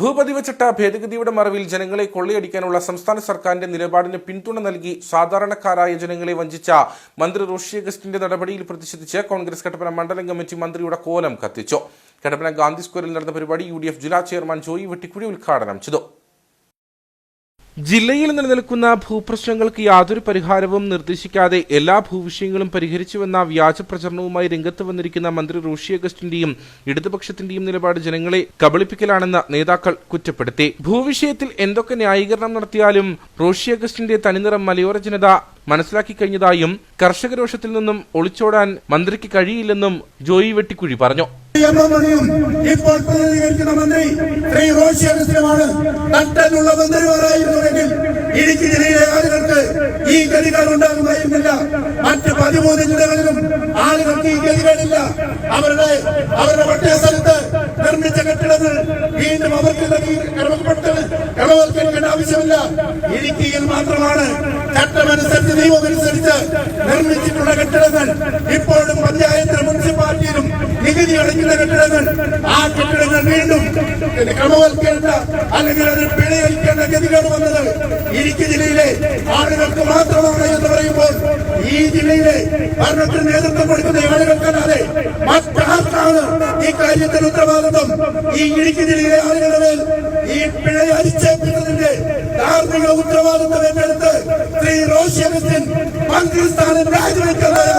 ഭൂപതിവചട്ട ഭേദഗതിയുടെ മറവിൽ ജനങ്ങളെ കൊള്ളയടിക്കാനുള്ള സംസ്ഥാന സർക്കാരിന്റെ നിലപാടിന് പിന്തുണ നൽകി സാധാരണക്കാരായ ജനങ്ങളെ വഞ്ചിച്ച മന്ത്രി റോഷി അഗസ്റ്റിന്റെ നടപടിയിൽ പ്രതിഷേധിച്ച് കോൺഗ്രസ് കട്ടപ്പന മണ്ഡലം കമ്മിറ്റി മന്ത്രിയുടെ കോലം കത്തിച്ചു. കട്ടപ്പന ഗാന്ധി സ്ക്വയറിൽ നടന്ന പരിപാടി യു ജില്ലാ ചെയർമാൻ ജോയി വെട്ടിക്കുഴി ഉദ്ഘാടനം ചെയ്തു. ജില്ലയിൽ നിലനിൽക്കുന്ന ഭൂപ്രശ്നങ്ങൾക്ക് യാതൊരു പരിഹാരവും നിർദ്ദേശിക്കാതെ എല്ലാ ഭൂവിഷയങ്ങളും പരിഹരിച്ചുവെന്ന വ്യാജ പ്രചരണവുമായി രംഗത്ത് വന്നിരിക്കുന്ന മന്ത്രി റോഷി അഗസ്റ്റിന്റെയും ഇടതുപക്ഷത്തിന്റെയും നിലപാട് ജനങ്ങളെ കബളിപ്പിക്കലാണെന്ന് നേതാക്കൾ കുറ്റപ്പെടുത്തി. ഭൂവിഷയത്തിൽ എന്തൊക്കെ ന്യായീകരണം നടത്തിയാലും റോഷി അഗസ്റ്റിന്റെ തനിനിറം മലയോര ജനത മനസ്സിലാക്കി കഴിഞ്ഞതായും കർഷകരോഷത്തിൽ നിന്നും ഒളിച്ചോടാൻ മന്ത്രിക്ക് കഴിയില്ലെന്നും ജോയി വെട്ടിക്കുഴി പറഞ്ഞു. ഇപ്പോൾ പ്രതിനിധീകരിക്കുന്ന മന്ത്രി ശ്രീ റോഷി അഗസ്റ്റിനുമാണ് തട്ടനുള്ള മന്ത്രിമാരായിരുന്നുവെങ്കിൽ ഇടുക്കി ജില്ലയിലെ ആളുകൾക്ക് ഈ ഗതികൾ ഉണ്ടാകുമായിരുന്നില്ല മറ്റ് പതിമൂന്ന് ജില്ലകളിലും ആളുകൾക്ക് ഈ ഗതികളില്ല അവരുടെ അവരുടെ പട്ടയ സ്ഥലത്ത് നിർമ്മിച്ച കെട്ടിടങ്ങൾ വീണ്ടും അവർക്ക് ക്രമവൽക്കരിക്കേണ്ട ആവശ്യമില്ല. ഇടുക്കിയിൽ മാത്രമാണ് ചട്ടമനുസരിച്ച് നിയമമനുസരിച്ച് നിർമ്മിച്ചിട്ടുള്ള കെട്ടിടങ്ങൾ. ഇപ്പോഴും പഞ്ചായത്ത് മുനിസിപ്പാലിറ്റിയിലും നികുതി അടയ്ക്കുന്ന കെട്ടിടങ്ങൾ ആ കെട്ടിടങ്ങൾ വീണ്ടും ക്രമവൽക്കേണ്ട അല്ലെങ്കിൽ അതിന് പിഴയൽക്കേണ്ട ഗതികേട് വന്നത് ഇടുക്കി ജില്ലയിലെ ആളുകൾക്ക് മാത്രമാണ് എന്ന് പറയുമ്പോൾ ഈ ജില്ലയിലെ ഭരണത്തിന് നേതൃത്വം കൊടുക്കുന്ന ആളുകൾക്കല്ലാതെ മറ്റാർക്കാണ് ഈ കാര്യത്തിൽ ഉത്തരവാദിത്വം? ഈ ഇടുക്കി ജില്ലയിലെ ആളുകളുടെ മേൽ ഈ പിഴ അരിച്ചേൽപ്പിക്കുന്നതിന്റെ ധാർമ്മിക ഉത്തരവാദിത്വം ഏറ്റെടുത്ത് ശ്രീ റോഷി അഗസ്റ്റിൻ മന്ത്രിസ്ഥാനം രാജിവെക്കുന്നത്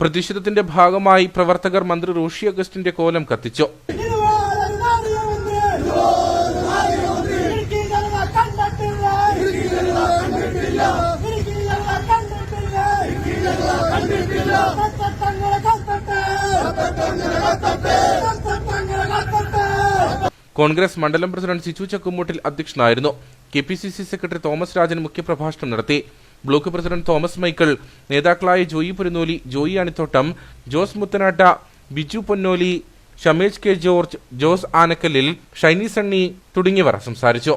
പ്രതിഷേധത്തിന്റെ ഭാഗമായി പ്രവർത്തകർ മന്ത്രി റോഷി അഗസ്റ്റിന്റെ കോലം കത്തിച്ചു. കോൺഗ്രസ് മണ്ഡലം പ്രസിഡന്റ് സിച്ചു ചക്കുമൂട്ടിൽ അധ്യക്ഷനായിരുന്നു. K P C C secretary Thomas Rajan മുഖ്യപ്രഭാഷണം നടത്തി. ബ്ലോക്ക് പ്രസിഡന്റ് തോമസ് മൈക്കിൾ നേതാക്കളായ ജോയി പുരനോലി ജോയി അണിത്തോട്ടം ജോസ് മുത്തനാട്ട ബിജു പൊന്നോലി ഷമേജ് കെ ജോർജ് ജോസ് ആനക്കല്ലിൽ ഷൈനി സണ്ണി തുടങ്ങിയവർ സംസാരിച്ചു.